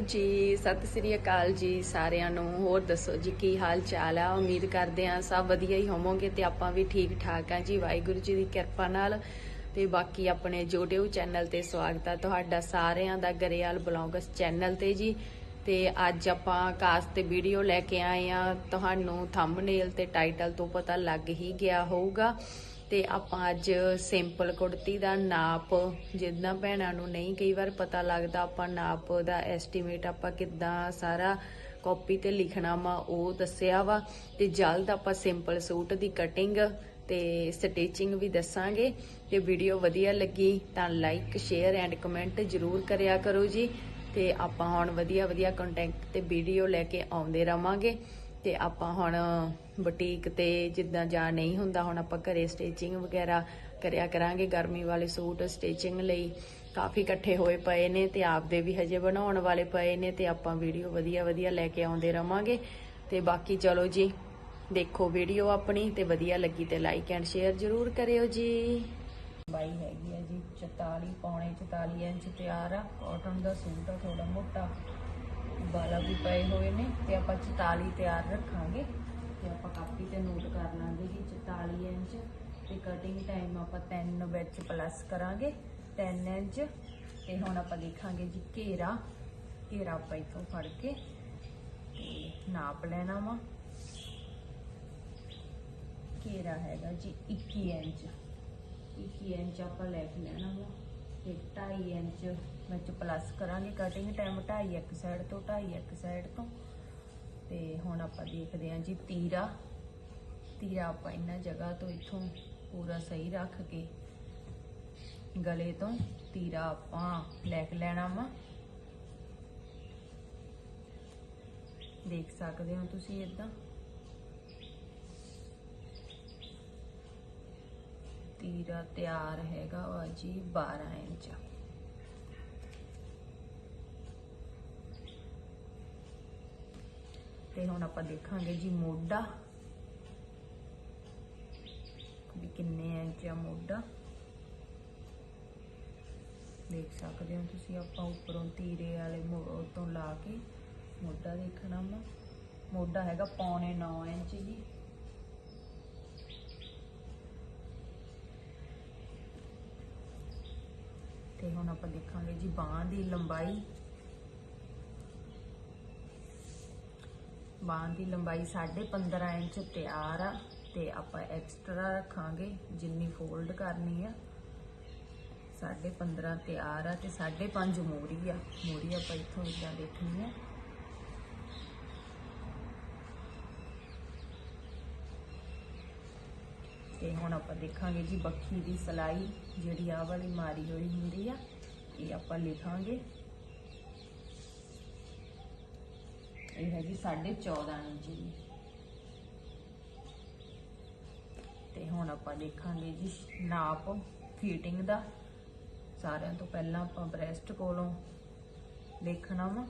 ਜੀ, ਸਤਿ ਸ੍ਰੀ ਅਕਾਲ ਜੀ ਸਾਰਿਆਂ ਨੂੰ। ਹੋਰ ਦੱਸੋ ਜੀ, ਕੀ ਹਾਲ ਚਾਲ ਆ? ਉਮੀਦ ਕਰਦੇ ਆ ਸਭ ਵਧੀਆ ਹੀ ਹੋਵੋਗੇ ਤੇ ਆਪਾਂ ਵੀ ਠੀਕ ਠਾਕ ਆ ਜੀ। ਵਾਹਿਗੁਰੂ ਜੀ ਦੀ ਕਿਰਪਾ ਨਾਲ ਤੇ ਬਾਕੀ ਆਪਣੇ YouTube ਚੈਨਲ ਤੇ ਸਵਾਗਤ ਆ ਤੁਹਾਡਾ ਸਾਰਿਆਂ ਦਾ ਗਰੇਵਾਲ ਬਲੌਗਸ ਚੈਨਲ ਤੇ ਜੀ। ਤੇ ਅੱਜ ਆਪਾਂ ਕਾਸ ਤੇ ਵੀਡੀਓ ਲੈ ਕੇ ਆਏ ਆ। ਤੁਹਾਨੂੰ ਥੰਬਨੇਲ ਤੇ ਟਾਈਟਲ ਤੋਂ ਪਤਾ ਲੱਗ ਹੀ ਗਿਆ ਹੋਊਗਾ। ਤੇ ਆਪਾਂ ਅੱਜ ਸਿੰਪਲ ਕੁੜਤੀ ਦਾ ਨਾਪ ਜਿੱਦਾਂ ਭੈਣਾਂ ਨੂੰ ਨਹੀਂ ਕਈ ਵਾਰ ਪਤਾ ਲੱਗਦਾ ਆਪਾਂ ਨਾਪ ਦਾ ਐਸਟੀਮੇਟ ਆਪਾਂ ਕਿੱਦਾਂ ਸਾਰਾ ਕਾਪੀ ਤੇ ਲਿਖਣਾ ਵਾ, ਉਹ ਦੱਸਿਆ ਵਾ। ਤੇ ਜਲਦ ਆਪਾਂ ਸਿੰਪਲ ਸੂਟ ਦੀ ਕਟਿੰਗ ਤੇ ਸਟਿਚਿੰਗ ਵੀ ਦੱਸਾਂਗੇ। ਤੇ ਵੀਡੀਓ ਵਧੀਆ ਲੱਗੀ ਤਾਂ ਲਾਈਕ ਸ਼ੇਅਰ ਐਂਡ ਕਮੈਂਟ ਜਰੂਰ ਕਰਿਆ ਕਰੋ ਜੀ। ਤੇ ਆਪਾਂ ਹੁਣ ਵਧੀਆ ਵਧੀਆ ਕੰਟੈਂਟ ਤੇ ਵੀਡੀਓ ਲੈ ਕੇ ਆਉਂਦੇ ਰਵਾਂਗੇ। ਤੇ ਆਪਾਂ ਹੁਣ ਬੁਟੀਕ ਤੇ ਜਿੱਦਾਂ ਜਾ ਨਹੀਂ ਹੁੰਦਾ, ਹੁਣ ਆਪਾਂ ਘਰੇ ਸਟਿਚਿੰਗ ਵਗੈਰਾ ਕਰਿਆ ਕਰਾਂਗੇ, ਗਰਮੀ ਵਾਲੇ ਸੂਟ ਸਟਿਚਿੰਗ ਲਈ। ਕਾਫੀ ਇਕੱਠੇ ਹੋਏ ਪਏ ਨੇ ਤੇ ਆਪਦੇ ਵੀ ਹਜੇ ਬਣਾਉਣ ਵਾਲੇ ਪਏ ਨੇ ਤੇ ਆਪਾਂ ਵੀਡੀਓ ਵਧੀਆ ਵਧੀਆ ਲੈ ਕੇ ਆਉਂਦੇ ਰਵਾਂਗੇ। ਤੇ ਬਾਕੀ ਚਲੋ ਜੀ, ਦੇਖੋ ਵੀਡੀਓ ਆਪਣੀ ਤੇ ਵਧੀਆ ਲੱਗੀ ਤੇ ਲਾਈਕ ਐਂਡ ਸ਼ੇਅਰ ਜ਼ਰੂਰ ਕਰਿਓ ਜੀ। ਬਾਈ ਹੈਗੀ ਆ ਜੀ 44 ਪੌਣੇ 44 ਇੰਚ ਤਿਆਰ ਆ। ਕਾਟਨ ਦਾ ਸੂਟ ਆ ਥੋੜਾ ਮੋਟਾ। ਬਾਲਾ ਵੀ ਪਏ ਹੋਏ ਨੇ ਤੇ ਆਪਾਂ 44 ਤਿਆਰ ਰੱਖਾਂਗੇ ਤੇ ਆਪਾਂ ਕਾਪੀ ਤੇ ਨੋਟ ਕਰ ਲਾਂਗੇ ਜੀ 44 ਇੰਚ ਤੇ ਕਟਿੰਗ ਟਾਈਮ ਆਪਾਂ 3 ਵਿੱਚ ਪਲੱਸ ਕਰਾਂਗੇ 10 ਇੰਚ ਤੇ ਹੁਣ ਆਪਾਂ ਦੇਖਾਂਗੇ ਜੀ ਘੇਰਾ ਘੇਰਾ ਆਪਾਂ ਇੱਥੋਂ ਫੜ ਕੇ ਤੇ ਨਾਪ ਲੈਣਾ ਵਾ। ਘੇਰਾ ਹੈਗਾ ਜੀ 21 ਇੰਚ 21 ਇੰਚ ਆਪਾਂ ਲੈ ਕੇ ਲੈਣਾ ਵਾ। ਤੇ 2.5 ਇੰਚ, ਵਿੱਚ ਪਲੱਸ ਕਰਾਂਗੇ ਕਟਿੰਗ ਟਾਈਮ 2.5 ਇੱਕ ਸਾਈਡ ਤੋਂ 2.5 ਇੱਕ ਸਾਈਡ ਤੋਂ। ਤੇ ਹੁਣ ਆਪਾਂ ਦੇਖਦੇ ਹਾਂ ਜੀ ਤੀਰਾ। ਤੀਰਾ ਆਪਾਂ ਇਹਨਾਂ ਜਗ੍ਹਾ ਤੋਂ ਇੱਥੋਂ ਪੂਰਾ ਸਹੀ ਰੱਖ ਕੇ ਗਲੇ ਤੋਂ ਤੀਰਾ ਆਪਾਂ ਲੈ ਕੇ ਲੈਣਾ ਵਾ। ਦੇਖ ਸਕਦੇ ਹੋ ਤੁਸੀਂ ਇਦਾਂ ਤੀਰਾ ਤਿਆਰ ਹੈਗਾ ਵਾ ਜੀ 12 ਇੰਚ। ਤੇ ਹੁਣ ਆਪਾਂ ਦੇਖਾਂਗੇ ਜੀ ਮੋਢਾ। ਵੀ ਕਿੰਨੇ ਇੰਚ ਆ ਮੋਢਾ। ਦੇਖ ਸਕਦੇ ਹੋ ਤੁਸੀਂ ਆਪਾਂ ਉੱਪਰੋਂ ਤੀਰੇ ਵਾਲੇ ਮੋ- ਤੋਂ ਲਾ ਕੇ ਮੋਢਾ ਦੇਖਣਾ ਵਾ। ਮੋਢਾ ਹੈਗਾ ਪੌਣੇ 9 ਇੰਚ ਜੀ। ਤੇ ਹੁਣ ਆਪਾਂ ਦੇਖਾਂਗੇ ਜੀ ਬਾਹ ਦੀ ਲੰਬਾਈ। ਬਾਹ ਦੀ ਲੰਬਾਈ 15.5 ਇੰਚ ਤਿਆਰ ਆ ਤੇ ਆਪਾਂ ਐਕਸਟਰਾ ਰੱਖਾਂਗੇ ਜਿੰਨੀ ਫੋਲਡ ਕਰਨੀ ਆ। 15.5 ਤਿਆਰ ਆ ਤੇ 5.5 ਮੋਰੀ ਆ। ਮੋਰੀ ਆਪਾਂ ਇੱਥੋਂ ਇਦਾਂ ਦੇਖਣੀ ਆ। ਤੇ ਹੁਣ ਆਪਾਂ ਦੇਖਾਂਗੇ ਜੀ ਬੱਖੀ ਦੀ ਸਲਾਈ, ਜਿਹੜੀ ਆ ਵਾਲੀ ਮਾਰੀ ਹੋਈ ਹੁੰਦੀ ਆ, ਇਹ ਆਪਾਂ ਲਿਖਾਂਗੇ। ਇਹ ਹੈਗੀ 14.5 ਇੰਚ। ਦੀ ਤੇ ਹੁਣ ਆਪਾਂ ਦੇਖਾਂਗੇ ਜੀ ਨਾਪ ਫੀਟਿੰਗ ਦਾ। ਸਾਰਿਆਂ ਤੋਂ ਪਹਿਲਾਂ ਆਪਾਂ ਬ੍ਰੈਸਟ ਕੋਲੋਂ ਦੇਖਣਾ ਵਾ।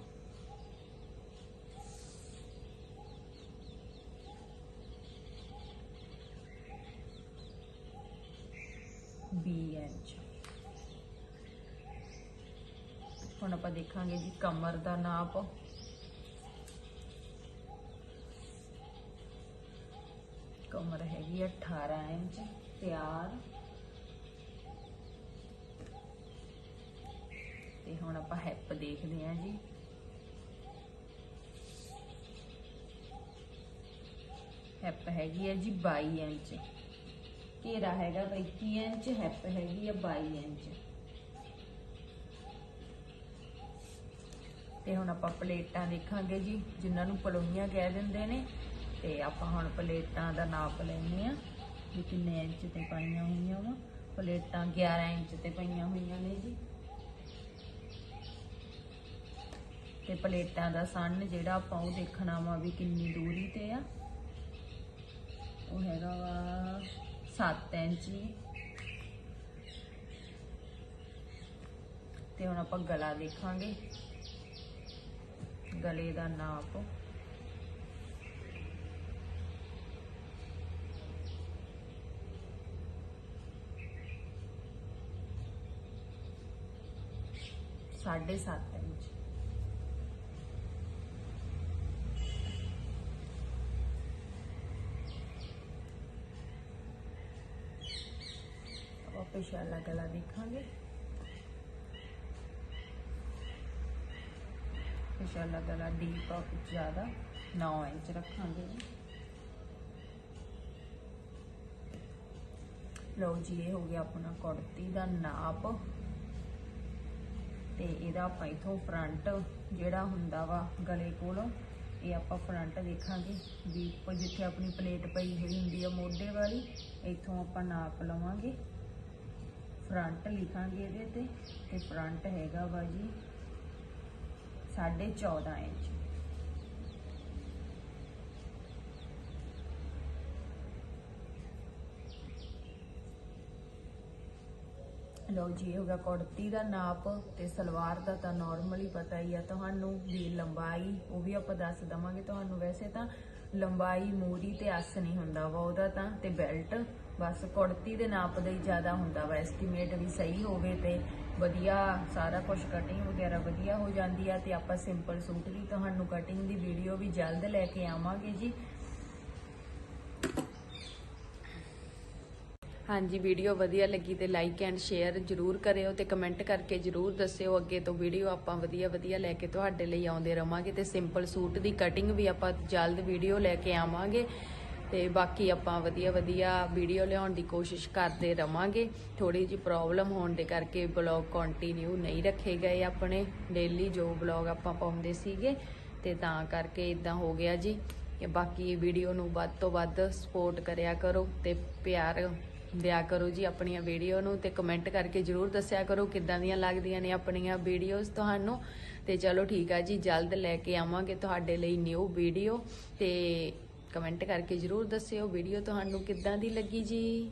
ਵੀਹ ਇੰਚ ਹੁਣ ਆਪਾਂ ਦੇਖਾਂਗੇ ਜੀ ਕਮਰ ਦਾ ਨਾਪ। ਕਮਰ ਹੈਗੀ ਆ 18 ਇੰਚ ਤਿਆਰ ਤੇ ਹੁਣ ਆਪਾਂ ਹੈਪ ਦੇਖਦੇ ਹਾਂ ਜੀ। ਹੈਪ ਹੈਗੀ ਹੈ ਜੀ 22 ਇੰਚ। ਘੇਰਾ ਹੈਗਾ ਵਾ 21 ਇੰਚ ਹੈਪ ਹੈਗੀ ਆ 22 ਇੰਚ। ਤੇ ਹੁਣ ਆਪਾਂ ਪਲੇਟਾਂ ਦੇਖਾਂਗੇ ਜੀ, ਜਿਨ੍ਹਾਂ ਨੂੰ ਪਲੋਈਆਂ ਕਹਿ ਦਿੰਦੇ ਨੇ। ਤੇ ਆਪਾਂ ਹੁਣ ਪਲੇਟਾਂ ਦਾ ਨਾਪ ਲੈਣੇ ਆ ਵੀ ਕਿੰਨੇ ਇੰਚ ਤੇ ਪਾਈਆਂ ਹੋਈਆਂ ਵਾ। ਪਲੇਟਾਂ 11 ਇੰਚ ਤੇ ਪਈਆਂ ਹੋਈਆਂ ਨੇ ਜੀ। ਤੇ ਪਲੇਟਾਂ ਦਾ ਸਨ ਜਿਹੜਾ ਆਪਾਂ ਉਹ ਦੇਖਣਾ ਵਾ ਵੀ ਕਿੰਨੀ ਦੂਰੀ ਤੇ ਆ। ਉਹ ਹੈਗਾ ਵਾ 7 ਇੰਚ ਜੀ ਤੇ ਹੁਣ ਆਪਾਂ ਗਲਾ ਦੇਖਾਂਗੇ। ਗਲੇ ਦਾ ਨਾਪ। ਸਾਢੇ ਸੱਤ ਇੰਚ। ਪਛਾਲਾ ਗਲਾ ਦੇਖਾਂਗੇ। ਪਛਾਲਾ ਗਲਾ ਡੀਪ ਜ਼ਿਆਦਾ 9 ਇੰਚ ਰੱਖਾਂਗੇ। ਜੀ ਲਓ ਜੀ, ਇਹ ਹੋ ਗਿਆ ਆਪਣਾ ਕੁੜਤੀ ਦਾ ਨਾਪ। ਤੇ ਇਹਦਾ ਆਪਾਂ ਇਥੋਂ ਫਰੰਟ ਜਿਹੜਾ ਹੁੰਦਾ ਵਾ ਗਲੇ ਕੋਲ, ਇਹ ਆਪਾਂ ਫਰੰਟ ਦੇਖਾਂਗੇ। ਵੀ ਜਿੱਥੇ ਆਪਣੀ ਪਲੇਟ ਪਈ ਹੋਈ ਹੁੰਦੀ ਆ ਮੋਢੇ ਵਾਲੀ, ਇੱਥੋਂ ਆਪਾਂ ਨਾਪ ਲਵਾਂਗੇ। ਫਰੰਟ ਲਿਖਾਂਗੇ ਇਹਦੇ ਤੇ ਤੇ ਫਰੰਟ ਹੈਗਾ ਵਾ ਜੀ 14.5 ਇੰਚ। ਲਓ ਜੀ, ਇਹ ਹੋ ਗਿਆ ਕੁੜਤੀ ਦਾ ਨਾਪ ਤੇ ਸਲਵਾਰ ਦਾ ਤਾਂ ਨਾਰਮਲੀ ਪਤਾ ਹੀ ਆ ਤੁਹਾਨੂੰ, ਵੀ ਲੰਬਾਈ, ਉਹ ਵੀ ਆਪਾਂ ਦੱਸ ਦਵਾਂਗੇ ਤੁਹਾਨੂੰ। ਵੈਸੇ ਤਾਂ ਲੰਬਾਈ, ਮੂਰੀ ਤੇ ਆਸ ਨਹੀਂ ਹੁੰਦਾ ਵਾ, ਉਹਦਾ ਤਾਂ ਤੇ ਬੈਲਟ ਬਸ ਕੁੜਤੀ ਦੇ ਨਾਪ ਦਾ ਹੀ ਜ਼ਿਆਦਾ ਹੁੰਦਾ ਵਾ। ਐਸਟੀਮੇਟ ਵੀ ਸਹੀ ਹੋਵੇ ਤੇ ਵਧੀਆ, ਸਾਰਾ ਕੁਝ ਕਟਿੰਗ ਵਗੈਰਾ ਵਧੀਆ ਹੋ ਜਾਂਦੀ ਆ ਤੇ ਆਪਾਂ ਸਿੰਪਲ ਸੂਟ ਦੀ ਤੁਹਾਨੂੰ ਕਟਿੰਗ ਦੀ ਵੀਡੀਓ ਵੀ ਜਲਦ ਲੈ ਕੇ ਆਵਾਂਗੇ ਜੀ। ਹਾਂਜੀ ਵੀਡੀਓ ਵਧੀਆ ਲੱਗੀ ਤੇ ਲਾਈਕ ਐਂਡ ਸ਼ੇਅਰ ਜਰੂਰ ਕਰਿਓ ਤੇ ਕਮੈਂਟ ਕਰਕੇ ਜਰੂਰ ਦੱਸਿਓ। ਅੱਗੇ ਤੋਂ ਵੀਡੀਓ ਆਪਾਂ ਵਧੀਆ ਵਧੀਆ ਲੈ ਕੇ ਤੁਹਾਡੇ ਲਈ ਆਉਂਦੇ ਰਵਾਂਗੇ ਤੇ ਸਿੰਪਲ ਸੂਟ ਦੀ ਕਟਿੰਗ ਵੀ ਆਪਾਂ ਜਲਦ ਵੀਡੀਓ ਲੈ ਕੇ ਆਵਾਂਗੇ ਤੇ ਬਾਕੀ ਆਪਾਂ ਵਧੀਆ ਵਧੀਆ ਵੀਡੀਓ ਲਿਆਉਣ ਦੀ ਕੋਸ਼ਿਸ਼ ਕਰਦੇ ਰਵਾਂਗੇ। ਥੋੜੀ ਜੀ ਪ੍ਰੋਬਲਮ ਹੋਣ ਦੇ ਕਰਕੇ ਬਲੌਗ ਕੰਟੀਨਿਊ ਨਹੀਂ ਰੱਖੇ ਗਏ ਆਪਣੇ। ਡੇਲੀ ਜੋ ਬਲੌਗ ਆਪਾਂ ਪਾਉਂਦੇ ਸੀਗੇ ਤੇ ਤਾਂ ਕਰਕੇ ਇਦਾਂ ਹੋ ਗਿਆ ਜੀ। ਬਾਕੀ ਵੀਡੀਓ ਨੂੰ ਵੱਧ ਤੋਂ ਵੱਧ ਸਪੋਰਟ ਕਰਿਆ ਕਰੋ ਤੇ ਪਿਆਰ ਦਿਆ ਕਰੋ ਜੀ ਆਪਣੀਆਂ ਵੀਡੀਓ ਨੂੰ ਤੇ ਕਮੈਂਟ ਕਰਕੇ ਜਰੂਰ ਦੱਸਿਆ ਕਰੋ ਕਿੱਦਾਂ ਦੀਆਂ ਲੱਗਦੀਆਂ ਨੇ ਆਪਣੀਆਂ ਵੀਡੀਓਜ਼ ਤੁਹਾਨੂੰ। ਤੇ ਚਲੋ ਠੀਕ ਆ ਜੀ, ਜਲਦ ਲੈ ਕੇ ਆਵਾਂਗੇ ਤੁਹਾਡੇ ਲਈ ਨਿਊ ਵੀਡੀਓ ਤੇ ਕਮੈਂਟ ਕਰਕੇ ਜਰੂਰ ਦੱਸਿਓ ਵੀਡੀਓ ਤੁਹਾਨੂੰ ਕਿੱਦਾਂ ਦੀ ਲੱਗੀ ਜੀ।